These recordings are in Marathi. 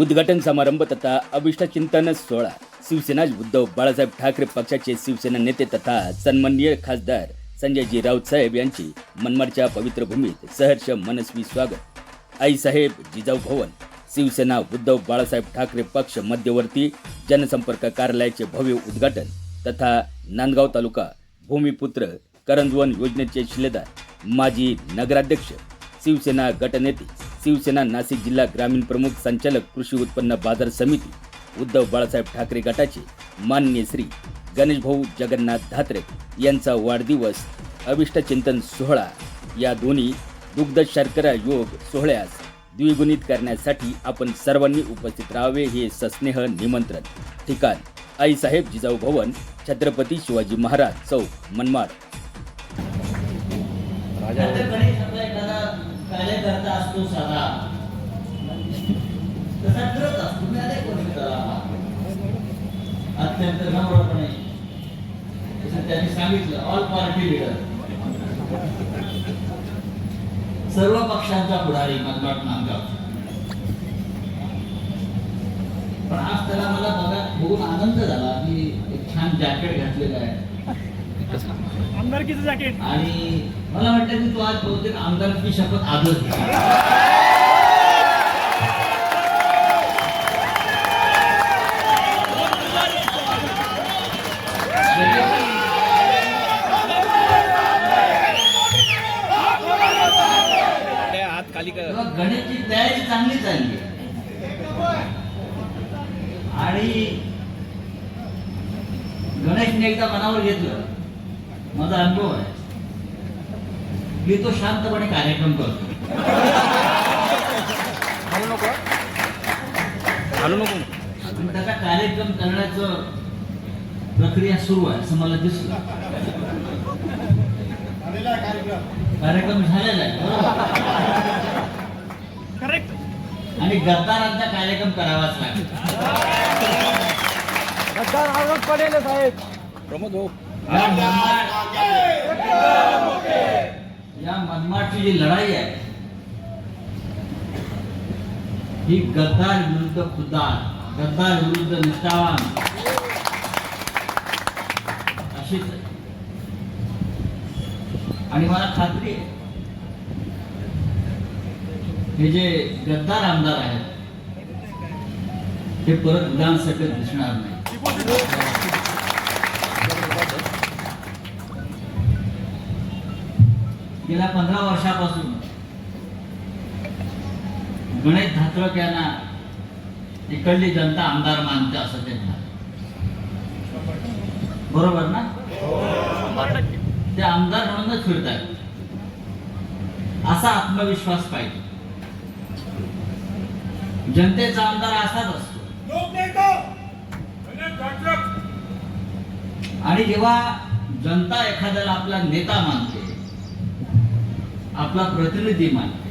उद्घाटन समारंभ तथा अभिष्ट चिंतन सोहळा. शिवसेना उद्धव बाळासाहेब ठाकरे पक्षाचे शिवसेना नेते तथा सन्माननीय खासदार संजयजी राऊत साहेब यांची मनमाडच्या पवित्र भूमीत सहर्ष मनस्वी स्वागत. आईसाहेब जिजाऊ भवन शिवसेना उद्धव बाळासाहेब ठाकरे पक्ष मध्यवर्ती जनसंपर्क कार्यालयाचे भव्य उद्घाटन तथा नांदगाव तालुका भूमिपुत्र करंजवन योजनेचे शिलेदार माजी नगराध्यक्ष शिवसेना गटनेते शिवसेना नाशिक जिल्हा ग्रामीण प्रमुख संचालक कृषी उत्पन्न बाजार समिती उद्धव बाळासाहेब ठाकरे गटाचे मान्य श्री गणेशभाऊ जगन्नाथ धात्रे यांचा वाढदिवस अभिष्ट चिंतन सोहळा. या दोन्ही दुग्ध शर्करा योग सोहळ्यास द्विगुणित करण्यासाठी आपण सर्वांनी उपस्थित राहावे हे सस्नेह निमंत्रण. ठिकाण आईसाहेब जिजाऊ भवन छत्रपती शिवाजी महाराज चौक मनमाड. हो. असतो साधा तसा करत असतो. वर्ष त्याला अत्यंत नम्रपणे. जसं त्यांनी सांगितलं. ऑल पार्टी लिडर सर्व पक्षांचा पुढारी मनमाड नांदगाव पण आज त्याला मला बघा बघून आनंद झाला. की एक छान जॅकेट घातलेलं आहे. आमदारकीचं जॅकेट आणि मला वाटतं की तू आज बहुतेक आमदारची शपथ आजच घे. हात खाली तेव्हा गणेशची तयारी चांगली चालली आहे. आणि गणेशने एकदा मनावर घेतलं माझा अनुभव आहे की तो शांतपणे कार्यक्रम करतो. त्याचा कार्यक्रम करण्याचं प्रक्रिया सुरू आहे असं मला दिसलं. कार्यक्रम. झालेला आहे बरोबर. आणि गद्दारांचा कार्यक्रम करावाच लागेल. पडेल साहेब. प्रमोद या मनमाची जी लढाई आहे ही गद्दार विरुद्ध खुद्दार गद्दार विरुद्ध निष्ठावान. अशीच आहे. आणि मला खात्री आहे हे जे गद्दार आमदार आहेत हे परत विधानसभेत दिसणार नाही. गेल्या पंधरा वर्षापासून गणेश धात्रक यांना इकडली जनता आमदार मानते असं ते बरोबर ना? ते आमदार म्हणूनच फिरतात. असा आत्मविश्वास पाहिजे. जनतेचा आमदार असाच असतो. आणि जेव्हा जनता एखाद्याला आपला नेता मानते आपला प्रतिनिधी मानते.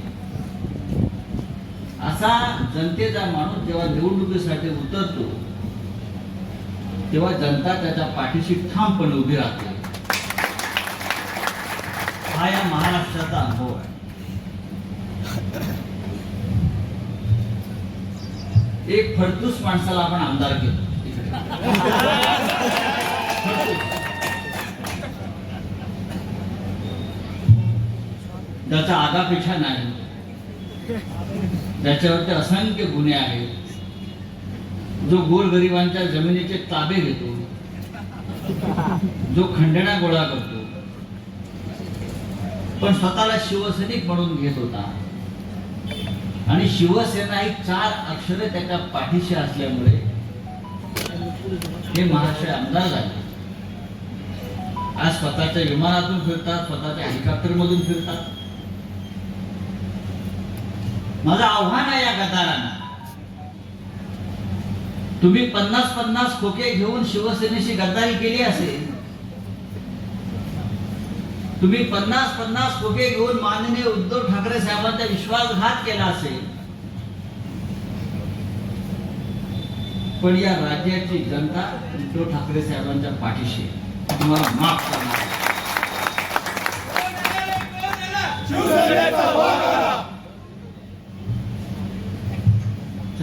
असा जनतेचा माणूस जेव्हा निवडणुकीसाठी उतरतो तेव्हा जनता त्याच्या पाठीशी ठामपणे उभी राहते. हा या महाराष्ट्राचा अनुभव आहे. एक फडतूस माणसाला आपण आमदार केलं. त्याचा आगापेक्षा नाही. त्याच्यावरती असंख्य गुन्हे आहेत. जो गोरगरिबांच्या जमिनीचे ताबे घेतो जो खंडणा गोळा करतो पण स्वतःला शिवसैनिक म्हणून घेत होता. आणि शिवसेना ही चार अक्षरे त्याच्या पाठीशी असल्यामुळे हे महाराष्ट्र आमदार झाले. आज स्वतःच्या विमानातून फिरतात स्वतःच्या हेलिकॉप्टर मधून फिरतात. माझं आव्हान आहे या गदारांना. तुम्ही पन्नास पन्नास खोके घेऊन शिवसेनेशी गद्दारी केली असेल तुम्ही पन्नास पन्नास खोके घेऊन माननीय उद्धव ठाकरे साहेबांचा विश्वासघात केला असेल पण या राज्याची जनता उद्धव ठाकरे साहेबांच्या पाठीशी तुम्हाला माफ करणार आहे.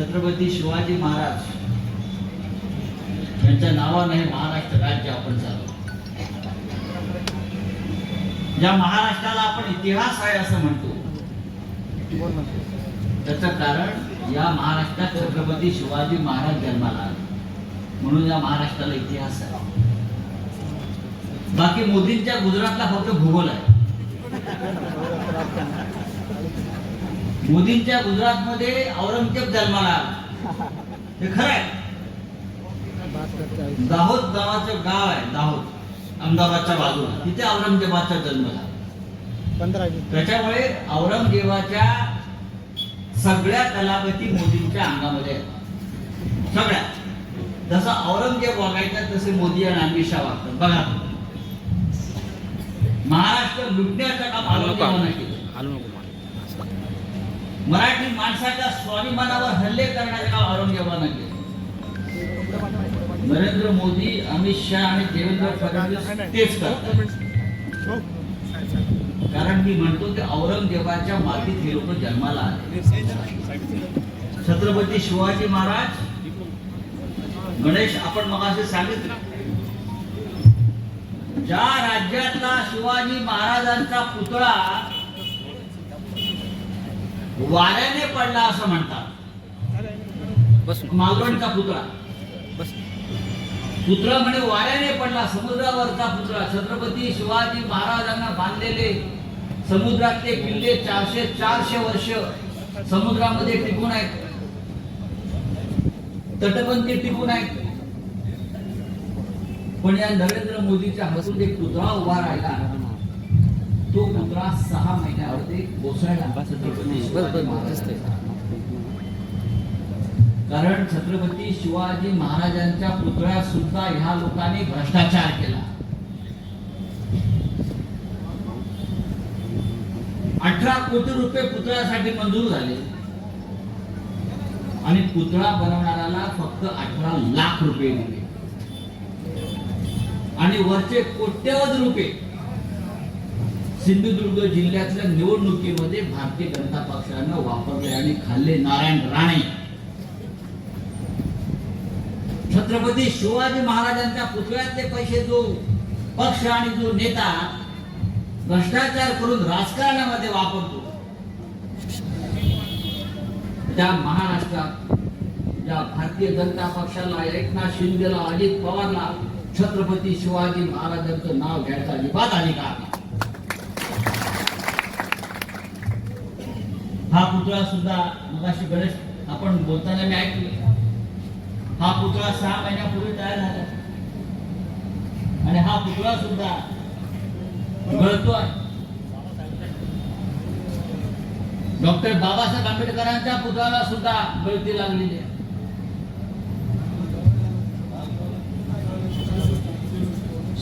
छत्रपती शिवाजी महाराज यांच्या नावाने हे महाराष्ट्र राज्य आपण चालवतो ज्या महाराष्ट्राला आपण इतिहास आहे असं म्हणतो त्याच कारण या महाराष्ट्रात छत्रपती शिवाजी महाराज जन्माला म्हणून या महाराष्ट्राला इतिहास आहे. बाकी मोदींच्या गुजरातला फक्त भूगोल आहे. मोदींच्या गुजरातमध्ये औरंगजेब जन्माला आला. हे खरं आहे दाहोद नावाचं गाव आहे दाहोद. अहमदाबादच्या बाजूला. तिथे औरंगजेबाचा जन्म झाला. त्याच्यामुळे औरंगजेबाच्या सगळ्या कलावती मोदींच्या अंगामध्ये आहेत. सगळ्या. जसं औरंगजेब वागायचा तसे मोदी आणि अमित शहा वागतात. बघा. महाराष्ट्र लुटण्याचं काम औरंगजेबानं केलं. मराठी माणसाच्या स्वाभिमानावर हल्ले करण्याच्या काम औरंगजेबानं केलं. नरेंद्र मोदी अमित शहा आणि देवेंद्र फडणवीस तेच करतात. कारण मी म्हणतो की औरंगजेबाच्या मातीत हे लोक जन्माला आले. छत्रपती शिवाजी महाराज गणेश आपण मगाशी सांगितलं. ज्या राज्यातला शिवाजी महाराजांचा पुतळा वाऱ्याने पडला असं म्हणतात. मालवणचा पुतळा. पुतळा म्हणे वाऱ्याने पडला समुद्रावरचा पुतळा. छत्रपती शिवाजी महाराजांना बांधलेले समुद्रातले किल्ले चारशे चारशे वर्ष समुद्रामध्ये टिकून आहेत. तटबंदी टिकून आहेत. पण या नरेंद्र मोदीच्या हातून एक पुतळा उभा राहिला. तो पुतळा सहा महिन्यामध्ये कोसळला. कारण छत्रपती शिवाजी महाराजांच्या पुतळ्यात सुद्धा ह्या लोकांनी भ्रष्टाचार केला. अठरा कोटी रुपये पुतळ्यासाठी मंजूर झाले. आणि पुतळा बनवणाऱ्याला फक्त अठरा लाख रुपये दिले. आणि वरचे कोट्यवध रुपये सिंधुदुर्ग जिल्ह्यातल्या निवडणुकीमध्ये भारतीय जनता पक्षानं वापरले आणि खाल्ले नारायण राणे छत्रपती शिवाजी महाराजांच्या पुतळ्यातले पैसे जो पक्ष आणि जो नेता भ्रष्टाचार करून राजकारणामध्ये वापरतो त्या महाराष्ट्रात ज्या भारतीय जनता पक्षाला एकनाथ शिंदेला अजित पवारला छत्रपती शिवाजी महाराजांचं नाव घ्यायचा अजिबात अधिकार नाही. हा पुतळा सुद्धा मगाशी गणेश आपण बोलताना मी ऐकलं. हा पुतळा सहा महिन्यापूर्वी तयार झाला. आणि हा पुतळा सुद्धा गळतोय. डॉक्टर बाबासाहेब आंबेडकरांच्या पुतळ्याला सुद्धा गळती लागलेली आहे.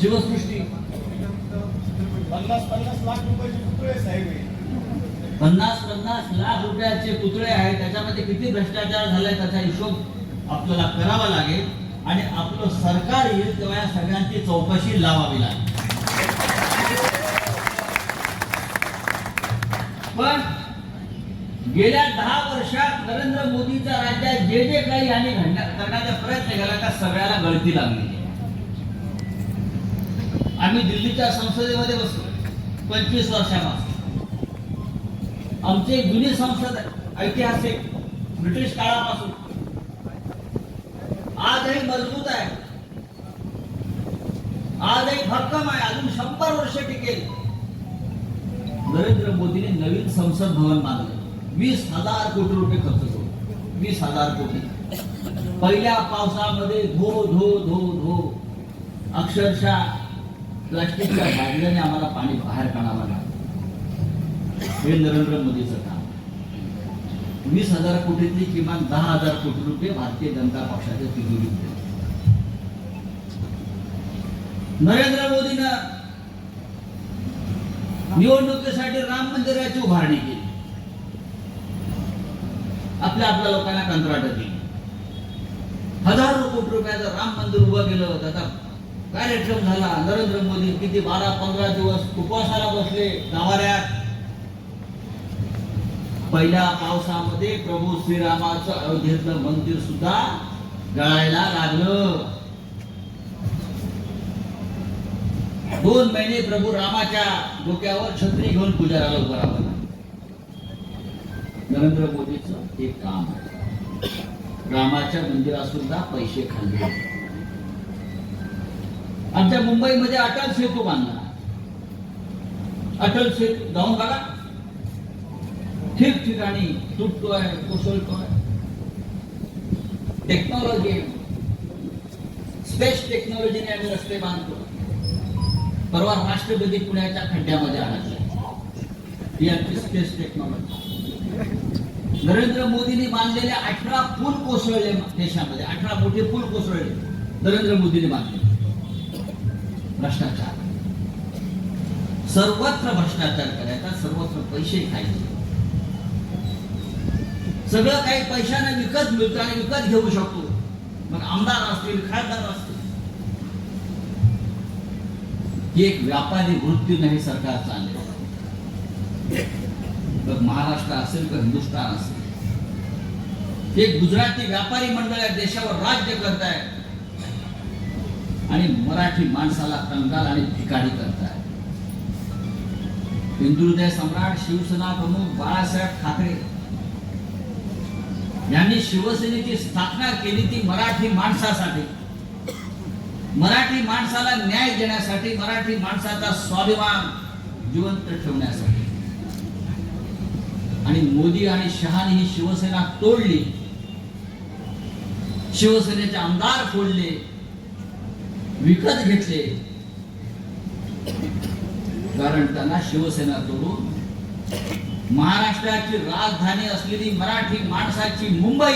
शिवसृष्टी. पन्नास पन्नास लाख रुपयाचे पुतळे साहेब पन्नास पन्नास लाख रुपयाचे पुतळे आहेत. त्याच्यामध्ये किती भ्रष्टाचार झालाय त्याचा हिशोब आपल्याला करावा लागेल. आणि आपलं सरकार येईल तेव्हा या सगळ्यांची चौकशी लावावी लागेल. पण गेल्या दहा वर्षात नरेंद्र मोदीच्या राज्यात जे जे काही यांनी करण्याचा प्रयत्न केला त्या सगळ्याला गळती लागली. आम्ही दिल्लीच्या संसदेमध्ये बसलो पंचवीस वर्षापासून आमचे जुने जुनी संसद आहे ऐतिहासिक ब्रिटिश काळापासून. आजही मजबूत आहे. आजही भक्कम आहे. अजून शंभर वर्ष टिकेल. नरेंद्र मोदीने नवीन संसद भवन बांधलं. वीस हजार कोटी रुपये खर्च करू. वीस हजार कोटी. पहिल्या पावसामध्ये धो धो धो धो. अक्षरशः प्लास्टिकच्या बादल्याने आम्हाला पाणी बाहेर काढावं लागलं. हे नरेंद्र मोदीचं काम. वीस हजार कोटीतली किमान दहा हजार कोटी रुपये भारतीय जनता पक्षाच्या तिजोरीत दिले. नरेंद्र मोदीनं निवडणुकीसाठी राम मंदिराची उभारणी केली. आपल्या आपल्या लोकांना कंत्राट दिली. हजारो कोटी रुपयाचं राम मंदिर उभं केलं त्याचा कार्यक्रम झाला. नरेंद्र मोदी किती बारा पंधरा दिवस उपवासाला बसले. गावाऱ्यात पहिल्या पावसामध्ये प्रभू श्रीरामाचं अयोध्येतलं मंदिर सुद्धा गळायला लागलं. दोन महिने प्रभू रामाच्या डोक्यावर छत्री घेऊन पुजाराला उभं राहावं नरेंद्र मोदीचं एक काम आहे. रामाच्या मंदिरात सुद्धा पैसे खाल्ले आमच्या मुंबईमध्ये अटल सेतू बांधला. अटल सेतू जाऊन बघा. ठिकठिकाणी तुटतोय कोसळतोय टेक्नॉलॉजी स्पेस टेक्नॉलॉजीने आम्ही रस्ते बांधतो परवा राष्ट्रपती पुण्याच्या खड्ड्यामध्ये आणायची ही आमची स्पेस टेक्नॉलॉजी नरेंद्र मोदींनी बांधलेले अठरा पूल कोसळले देशामध्ये अठरा मोठे पूल कोसळले नरेंद्र मोदींनी बांधले भ्रष्टाचार सर्वत्र भ्रष्टाचार करायचा सर्वत्र पैसे खायचे सगळं काही पैशाने विकत मिळतं आणि विकत घेऊ शकतो. मग आमदार असतील खासदार असतील. ही एक व्यापारी वृत्ती नाही सरकार चालले. मग महाराष्ट्र असेल किंवा हिंदुस्थान असेल? एक गुजराती व्यापारी मंडळ या देशावर राज्य करत आहे आणि मराठी माणसाला कंगाल आणि भिकारी करताय. हिंदुहृदय सम्राट शिवसेना प्रमुख बाळासाहेब ठाकरे यांनी शिवसेनेची स्थापना केली ती मराठी माणसासाठी. मराठी माणसाला न्याय देण्यासाठी मराठी माणसाचा स्वाभिमान जिवंत ठेवण्यासाठी. आणि मोदी आणि शहाने ही शिवसेना तोडली. शिवसेनेचे आमदार फोडले. विकत घेतले. कारण त्यांना शिवसेना तोडून महाराष्ट्राची राजधानी असलेली मराठी माणसाची मुंबई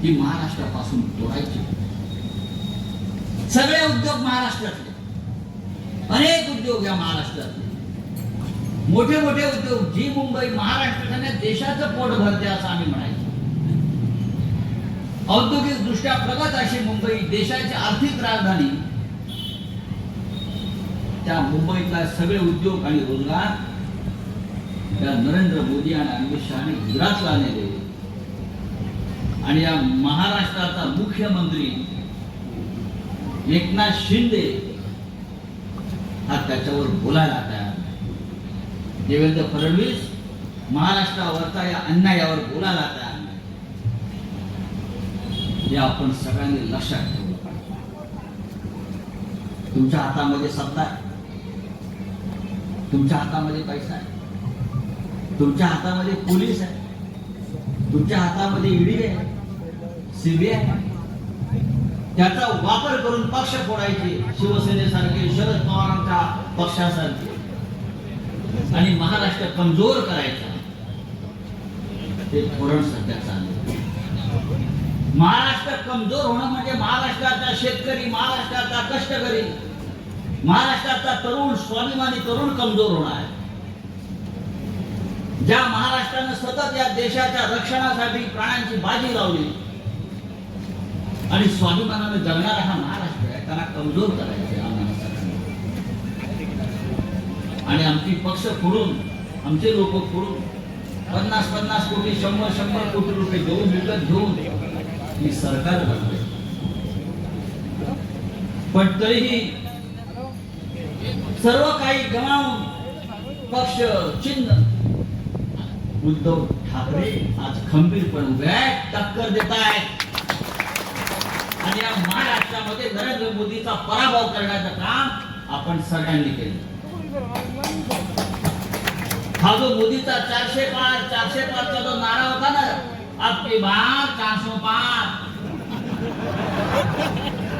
ही महाराष्ट्रापासून तोडायची सगळे उद्योग महाराष्ट्रातले. अनेक उद्योग या महाराष्ट्रातले. मोठे मोठे उद्योग जी मुंबई महाराष्ट्राने देशाचं पोट भरते असं आम्ही म्हणायचो. औद्योगिक दृष्ट्या प्रगत अशी मुंबई देशाची आर्थिक राजधानी. त्या मुंबईतला सगळे उद्योग आणि रोजगार त्या नरेंद्र मोदी आणि अमित शहाने गुजरातला आणले आणि या महाराष्ट्राचा मुख्यमंत्री एकनाथ शिंदे हा त्याच्यावर बोलायला तयार नाही. देवेंद्र फडणवीस महाराष्ट्रावरचा या अन्यायावर बोलायला तयार नाही. हे आपण सगळ्यांनी लक्षात ठेवलं पाहिजे. तुमच्या हातामध्ये सत्ता आहे. तुमच्या हातामध्ये पैसा आहे. तुमच्या हातामध्ये पोलीस आहे. तुमच्या हातामध्ये ईडी आहे. सीबीआय त्याचा वापर करून पक्ष फोडायचे. शिवसेनेसारखे शरद पवारांच्या पक्षासारखे. आणि महाराष्ट्र कमजोर करायचा. ते धोरण सध्या चालले महाराष्ट्र कमजोर होणं म्हणजे महाराष्ट्राचा शेतकरी महाराष्ट्राचा कष्टकरी महाराष्ट्राचा तरुण स्वाभिमानी तरुण कमजोर होणार आहे. ज्या महाराष्ट्रानं सतत या देशाच्या रक्षणासाठी प्राणांची बाजी लावली. आणि स्वाभिमानाने जगणारा हा महाराष्ट्र आहे त्यांना कमजोर करायचे आणि आमची पक्ष फोडून आमचे लोक फोडून पन्नास पन्नास कोटी शंभर शंभर कोटी रुपये देऊन विकत घेऊन ही सरकार बनते. पण तरीही सर्व काही गमावून पक्ष चिन्ह उद्धव ठाकरे आज खंबीरपणे उभे आहेत. टक्कर देत आहेत. आणि या महाराष्ट्रामध्ये नरेंद्र मोदीचा पराभव करण्याचं काम आपण सगळ्यांनी केलं. हा जो मोदीचा चारशे पाच चारशे पाचचा जो नारा होता ना आपली बार चारशे पाच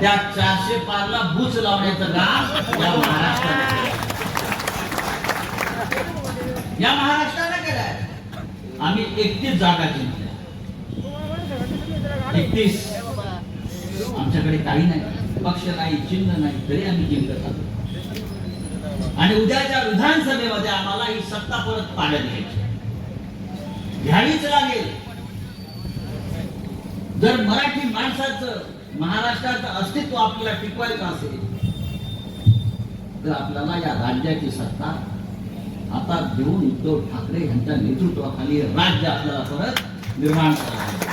त्या चारशे पाच ला बुच लावण्याचं काम या महाराष्ट्रात या महाराष्ट्रात आम्ही एकतीस जागा जिंकल्या. एकतीस. आमच्याकडे काही नाही. पक्ष नाही चिन्ह नाही तरी आम्ही जिंकत आहोत. आणि उद्याच्या विधानसभेमध्ये आम्हाला ही सत्ता परत पाण्यात घ्यायची घ्यावीच लागेल. जर मराठी माणसाचं महाराष्ट्राचं अस्तित्व आपल्याला टिकवायचं असेल तर आपल्याला या राज्याची सत्ता हातात घेऊन उद्धव ठाकरे यांच्या नेतृत्वाखाली राज्य आपल्याला परत निर्माण करायचं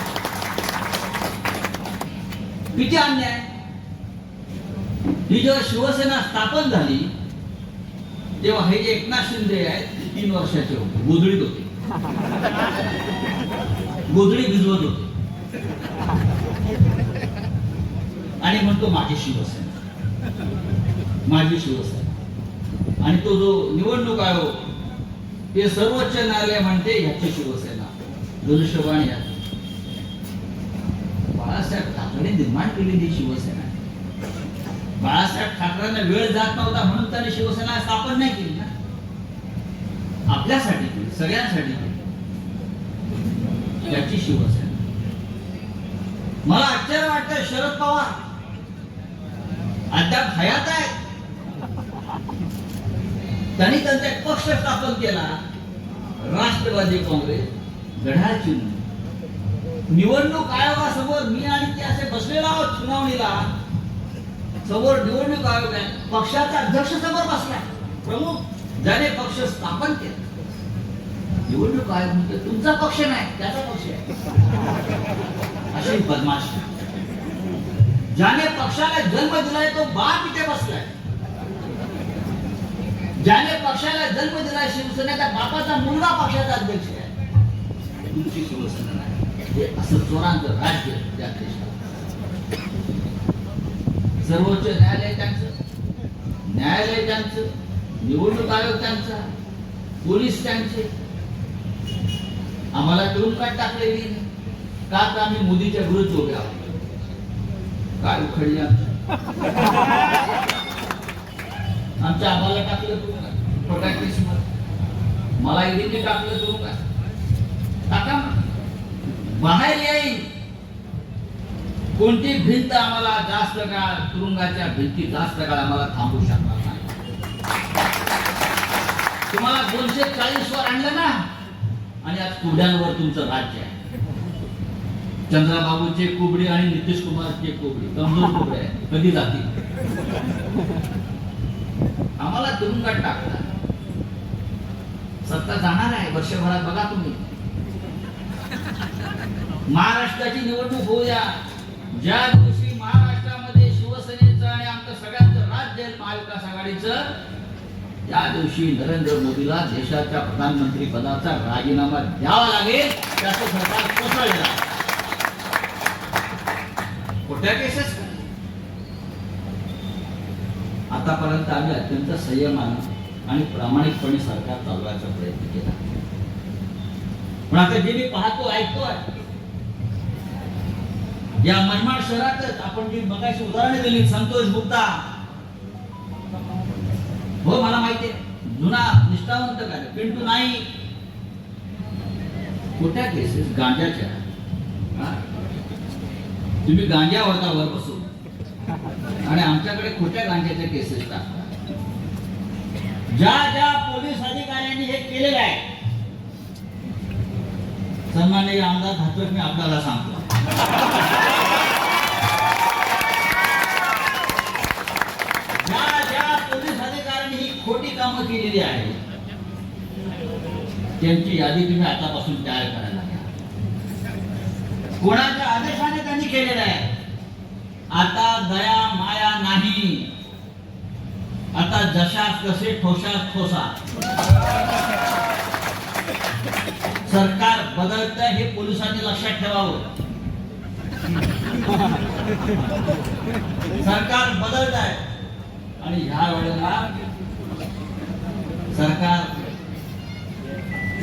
किती अन्याय? ही जेव्हा शिवसेना स्थापन झाली तेव्हा हे जे एकनाथ शिंदे आहेत ते तीन वर्षाचे होते. गोधडीत होते गोधडी भिजवत होते. आणि म्हणतो माझी शिवसेना. माझी शिवसेना. आणि तो जो निवडणूक आयोग ते सर्वोच्च न्यायालय म्हणते ह्याची शिवसेना. धनुष्यबाण या बाळासाहेब ठाकरे निर्माण केलेली शिवसेना बाळासाहेब ठाकरेंना वेळ जात नव्हता म्हणून त्याने शिवसेना स्थापन नाही केली ना. आपल्यासाठी केली सगळ्यांसाठी केली. त्याची शिवसेना. मला आश्चर्य वाटतं शरद पवार अद्याप हयात आहेत. त्यांनी त्यांचा एक पक्ष स्थापन केला. राष्ट्रवादी काँग्रेस घड्याळ चिन्ह. निवडणूक आयोगासमोर मी आणि ते असे बसलेलो आहोत सुनावणीला समोर निवडणूक आयोग आहे. पक्षाचा अध्यक्ष समोर बसलाय प्रमुख ज्याने पक्ष स्थापन केला. निवडणूक आयोग म्हणजे तुमचा पक्ष नाही त्याचा पक्ष आहे. अशी बदमाश. ज्याने पक्षाला जन्म दिलाय तो बाप इथे बसलाय. ज्याने पक्षाला जन्म दिलाय शिवसेनेचा बापाचा मुलगा पक्षाचा अध्यक्ष आहे. तुमची शिवसेना नाही. हे असं चोरांचं राज्य त्या देशात. सर्वोच्च न्यायालय त्यांचं न्यायालय त्यांचं निवडणूक आयोग त्यांचा पोलीस त्यांचे. आम्हाला तुरुंगात टाकलेली नाही. का तर आम्ही मोदीच्या विरुद्ध उभे आहोत? काय उखडली आमचं? आमच्या आम्हाला टाकलं तुरुंगात खोट्या केसमध्ये मला इथे टाकलं तुरुंगात टाका. बाहेर येईल. कोणती भिंत आम्हाला जास्त काळ तुरुंगाच्या भिंती जास्त काळ आम्हाला थांबू शकणार नाही. तुम्हाला दोनशे चाळीस वर आणलं ना आणि आज कुड्यांवर तुमचं राज्य आहे. चंद्राबाबूचे कुबडी आणि नितीश कुमारचे कुबडी कमजोर कुबडे आहे कधी जातील? तुम्हाला तुरुंगात टाकणार. सत्ता जाणार आहे वर्षभरात बघा तुम्ही. महाराष्ट्राची निवडणूक होऊ द्या. ज्या दिवशी महाराष्ट्रामध्ये शिवसेनेचं आणि आमचं सगळ्यांचं राज्य महाविकास आघाडीचं त्या दिवशी नरेंद्र मोदीला देशाच्या प्रधानमंत्री पदाचा राजीनामा द्यावा लागेल त्याचं सरकार कोसळलेलं आहे. केसेस आतापर्यंत आम्ही अत्यंत संयमानं आणि प्रामाणिकपणे सरकार चालवायचा प्रयत्न केला. पण आता जे मी पाहतो ऐकतोय या मनमाड शहरातच आपण जी मगाशी उदाहरणे दिली संतोष गुप्ता. हो मला माहिती आहे. जुना निष्ठावंत काय पिंटू नाही कुठ्या केसेस गांजाच्या. हा? तुम्ही गांजा वर्गावर वर आमच्याकडे खोट्या गांजाच्या केसेस टाकता ज्या ज्या पोलीस अधिकाऱ्यांनी हे केलेलं आहे सन्माननीय आमदार धातक मी आपल्याला सांगतो. ज्या ज्या पोलीस अधिकाऱ्यांनी ही खोटी कामं केलेली आहे त्यांची यादी तुम्ही आतापासून तयार करायला घ्या कोणाच्या आदेशाने त्यांनी केलेलं आहे? आता दया माया नाही. आता जशास कसे ठोशास ठोसा. सरकार बदलत हे पोलिसांनी लक्षात ठेवावं. सरकार बदलत आहे आणि ह्या वेळेला सरकार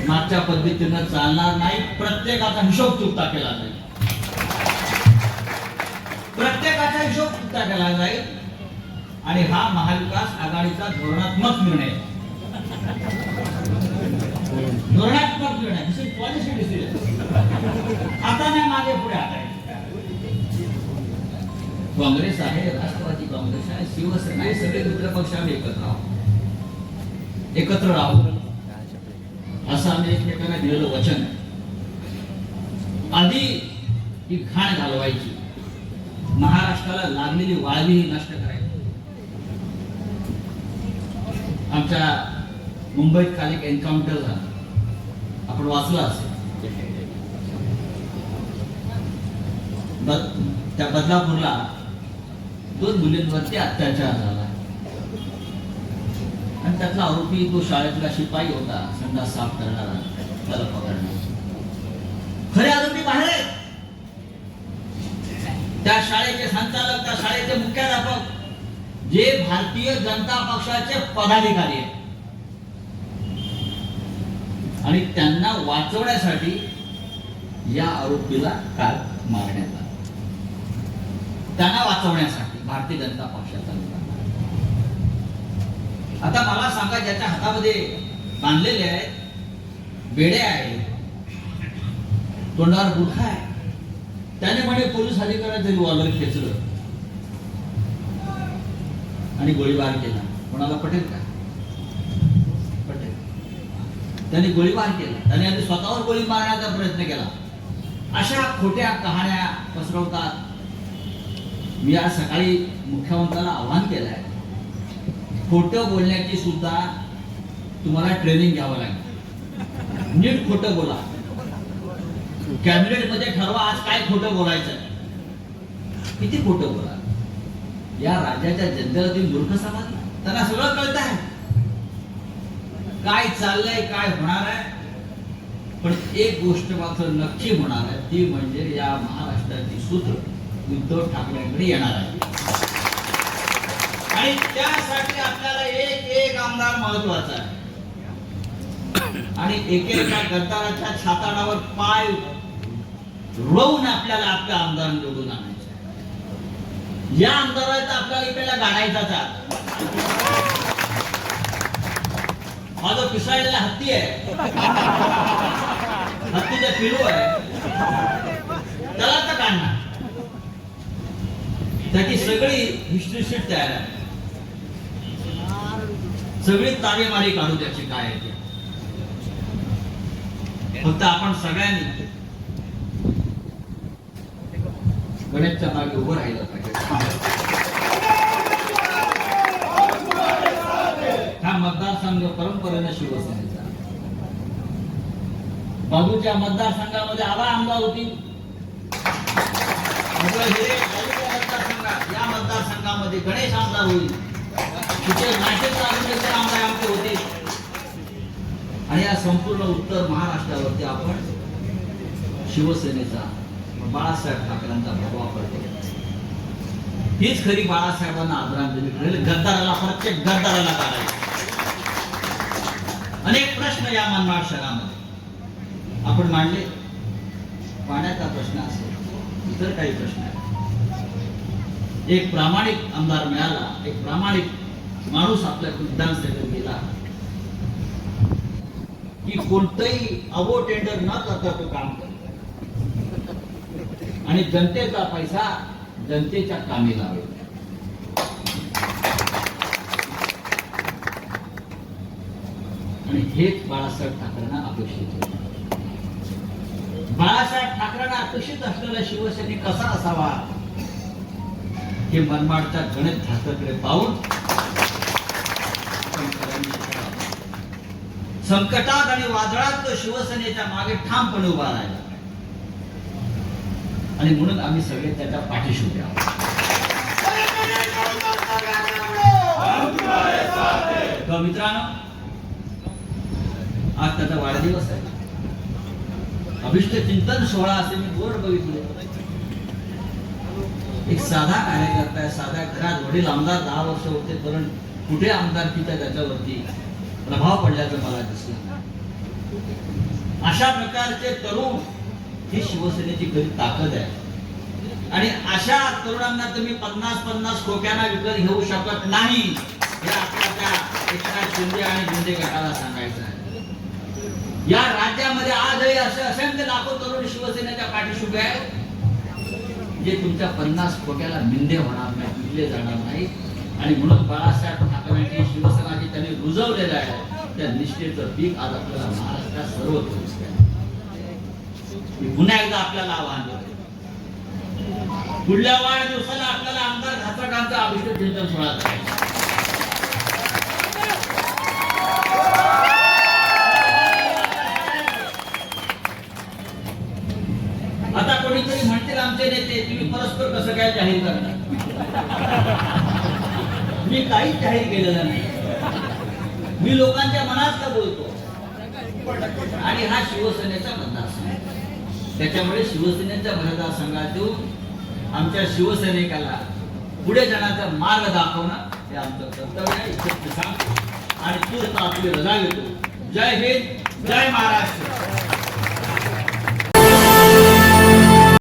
मागच्या पद्धतीनं चालणार नाही. प्रत्येकाचा हिशोब चुकता केला जाईल. हिशोब सुद्धा केला जाईल. आणि हा महाविकास आघाडीचा धोरणात्मक निर्णय. धोरणात्मक निर्णय दिस पॉलिसी डिसिजन आता नाही मागे पुढे आता काँग्रेस आहे राष्ट्रवादी काँग्रेस आहे शिवसेना आहे सगळे मित्र पक्ष आम्ही एकत्र आहोत. एकत्र राहू. असं आम्ही एकमेकांना दिलेलं वचन आधी ही घाण घालवायची. महाराष्ट्राला लागलेली वाळवी नष्ट करायची. आमच्या मुंबईत काल एक एन्काउंटर झाला. आपण वाचलं असेल. त्या बदलापूरला दोन मुलींवरती अत्याचार झाला. आणि त्यातला आरोपी तो शाळेतला शिपाई होता संडास साफ करणारा त्याला पकडला. खरे आरोपी बाहेर आहेत. त्या शाळेचे संचालक त्या शाळेचे मुख्याध्यापक जे भारतीय जनता पक्षाचे पदाधिकारी आहेत. आणि त्यांना वाचवण्यासाठी या आरोपीला काल मारण्यात आलं. त्यांना वाचवण्यासाठी भारतीय जनता पक्षाचा आता मला सांगा ज्याच्या हातामध्ये बांधलेले आहेत बेडे आहेत तोंडावर बुरखा आहे त्याने म्हणे पोलीस अधिकाऱ्याचं रिव्हॉल्वर खेचलं. आणि गोळीबार केला. कोणाला पटेल का? पटेल. त्यांनी गोळीबार केला. त्याने आधी स्वतःवर गोळी मारण्याचा प्रयत्न केला. अशा खोट्या कहाण्या पसरवतात. मी आज सकाळी मुख्यमंत्र्याला आव्हान केलंय. खोटं बोलण्याची सुद्धा तुम्हाला ट्रेनिंग घ्यावं लागेल. नीट खोटं बोला. कॅबिनेटमध्ये ठरवा आज काय खोटं बोलायचं. किती खोटं बोला. या राज्याच्या जनतेला तुम्ही मूर्ख समाज त्यांना सगळं कळत आहे. काय चाललंय काय होणार आहे? पण एक गोष्ट मात्र नक्की होणार आहे ती म्हणजे या महाराष्ट्राची सूत्र उद्धव ठाकरेंकडे येणार आहे. आणि त्यासाठी आपल्याला एक एक आमदार महत्त्वाचा आहे. आणि एकेका गद्दाराच्या छाताडावर पाय रोवून आपल्याला आपल्या आमदार निवडून आणायचं या आमदाराचा आपल्याला इकडला गाडायचाच हा जो पिसाळलेला हत्ती आहे. हत्तीचा पिलू आहे. त्याला तर काढणार. त्याची सगळी हिस्ट्री शीट तयार आहे. सगळी तारेमारी काढू त्याची काय आहे ते. फक्त आपण सगळ्यांनी गणेशच्या मागे उभं राहिलं पाहिजे. हा मतदारसंघ परंपरेनं शिवसेनेचा बाजूच्या मतदारसंघामध्ये आला आमदार होती. या मतदारसंघामध्ये गणेश आमदार होईल. तिथे नाशिक तालुक्याचे आमदार आमचे होते. आणि या संपूर्ण उत्तर महाराष्ट्रावरती आपण शिवसेनेचा बाळासाहेब ठाकरेंचा भगवा पडतो हीच खरी बाळासाहेबांना आदरांजली ठरेल. गद्दाराला प्रत्येक गद्दाराला काढायचं. अनेक प्रश्न या मनमाड शहरामध्ये. आपण मांडले. पाण्याचा प्रश्न असेल इतर काही प्रश्न आहेत. एक प्रामाणिक आमदार मिळाला एक प्रामाणिक माणूस आपल्या विधानसभेत गेला. की कोणतंही अवो टेंडर न करता तो काम करतो. आणि जनतेचा पैसा जनतेच्या कामी लावेल आणि हेच बाळासाहेब ठाकरेंना अपेक्षित होते. बाळासाहेब ठाकरेंना अपेक्षित असलेला शिवसैनिक कसा असावा? हे मनमाडच्या गणित ठाकरेकडे पाहून संकटात आणि वादळात तो शिवसेनेच्या मागे ठामपणे उभा राहिला. आणि म्हणून आम्ही सगळे त्याच्या पाठीशी उभे आहोत. मित्रांनो आज त्याचा वाढदिवस आहे. अभिष्ट चिंतन सोहळा असे मी बोर्ड बघितले. एक साधा कार्यकर्ता आहे साध्या घरात वडील आमदार दहा वर्ष होते पण कुठे आमदारकीच्या त्याच्यावरती प्रभाव पडल्याचं मला दिसलं. अशा प्रकारचे तरुण ही शिवसेनेची खरी ताकद आहे. आणि अशा तरुणांना तुम्ही पन्नास पन्नास खोक्यांना विकत घेऊ शकत नाही हे आपल्या एकनाथ शिंदे आणि शिंदे गटाला सांगायचं आहे. या राज्यामध्ये आजही असे असंख्य लाखो तरुण शिवसेनेच्या पाठीशी उभे आहेत जे तुमच्या पन्नास खोक्याला निंदे होणार नाही मिळले जाणार नाही आणि म्हणून बाळासाहेब ठाकरेंनी शिवसेना जी त्यांनी रुजवलेलं आहे. त्या निष्ठेचं पीक आज आपल्याला महाराष्ट्रात सर्वत्र दिसत आहे पुन्हा एकदा आपल्याला आवाहन करतो पुढल्या वाढदिवसाला आपल्याला आमदार घासाटांचा अभिषेक चिंतन सोहळा आता कोणीतरी म्हणतील आमचे नेते तुम्ही परस्पर कसं काय जाहीर करता? मी काहीच जाहीर केलेलं नाही. मी लोकांच्या मनात का बोलतो? आणि हा शिवसेनेचा मतदार त्याच्यामुळे शिवसेनेच्या मतदारसंघातून आमच्या शिवसैनिकाला पुढे जाण्याचा मार्ग दाखवणं हे आमचं कर्तव्य आहे. इतकंच सांगतो आणि तूर्त आपली रजा घेतो. जय हिंद जय महाराष्ट्र.